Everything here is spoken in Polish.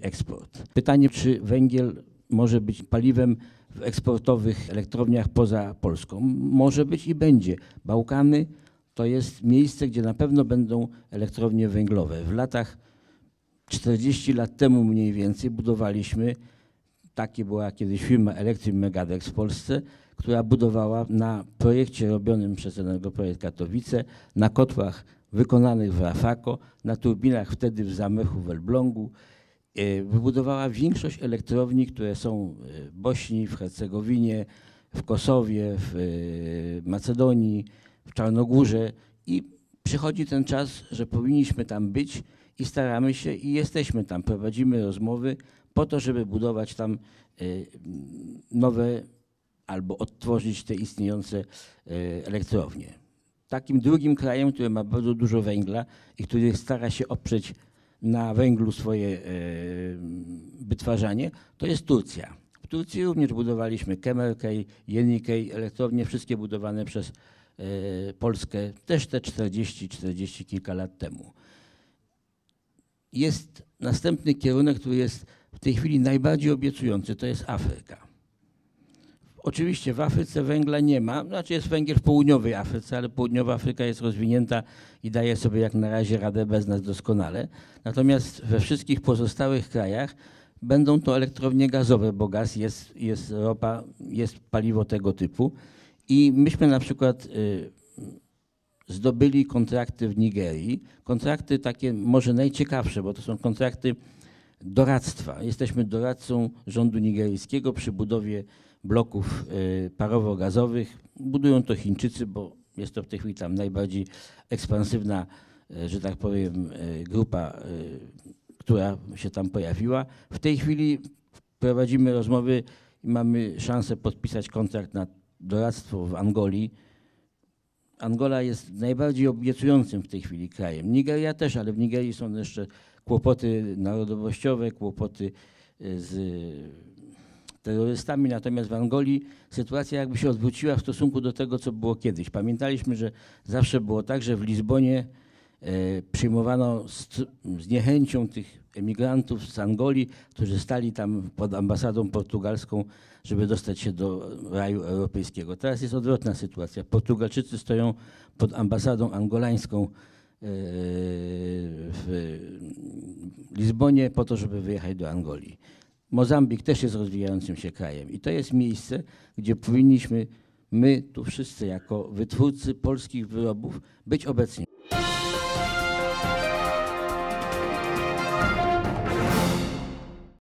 eksport. Pytanie, czy węgiel może być paliwem w eksportowych elektrowniach poza Polską? Może być i będzie. Bałkany to jest miejsce, gdzie na pewno będą elektrownie węglowe. W latach 40 lat temu mniej więcej budowaliśmy, takie była kiedyś firma Electric Megadex w Polsce, która budowała na projekcie robionym przez Energoprojekt Katowice, na kotłach wykonanych w Rafako, na turbinach wtedy w Zamechu w Elblągu, wybudowała większość elektrowni, które są w Bośni, w Hercegowinie, w Kosowie, w e, Macedonii, w Czarnogórze i przychodzi ten czas, że powinniśmy tam być i staramy się i jesteśmy tam, prowadzimy rozmowy po to, żeby budować tam e, nowe albo odtworzyć te istniejące e, elektrownie. Takim drugim krajem, który ma bardzo dużo węgla i który stara się oprzeć na węglu swoje e, wytwarzanie, to jest Turcja. W Turcji również budowaliśmy Kemerkej, Jenikej, elektrownie wszystkie budowane przez Polskę też te 40, 40 kilka lat temu. Jest następny kierunek, który jest w tej chwili najbardziej obiecujący, to jest Afryka. Oczywiście w Afryce węgla nie ma, znaczy jest węgiel w południowej Afryce, ale południowa Afryka jest rozwinięta i daje sobie jak na razie radę bez nas doskonale. Natomiast we wszystkich pozostałych krajach będą to elektrownie gazowe, bo gaz jest, jest ropa, jest paliwo tego typu. I myśmy na przykład y, zdobyli kontrakty w Nigerii, kontrakty takie może najciekawsze, bo to są kontrakty doradztwa. Jesteśmy doradcą rządu nigeryjskiego przy budowie bloków y, parowo-gazowych. Budują to Chińczycy, bo jest to w tej chwili tam najbardziej ekspansywna, y, że tak powiem, y, grupa, która się tam pojawiła. W tej chwili prowadzimy rozmowy i mamy szansę podpisać kontrakt na doradztwo w Angolii. Angola jest najbardziej obiecującym w tej chwili krajem. Nigeria też, ale w Nigerii są jeszcze kłopoty narodowościowe, kłopoty z terrorystami, natomiast w Angolii sytuacja jakby się odwróciła w stosunku do tego, co było kiedyś. Pamiętaliśmy, że zawsze było tak, że w Lizbonie przyjmowano z, z niechęcią tych emigrantów z Angolii, którzy stali tam pod ambasadą portugalską, żeby dostać się do raju europejskiego. Teraz jest odwrotna sytuacja. Portugalczycy stoją pod ambasadą angolańską e, w Lizbonie po to, żeby wyjechać do Angolii. Mozambik też jest rozwijającym się krajem i to jest miejsce, gdzie powinniśmy my tu wszyscy jako wytwórcy polskich wyrobów być obecni.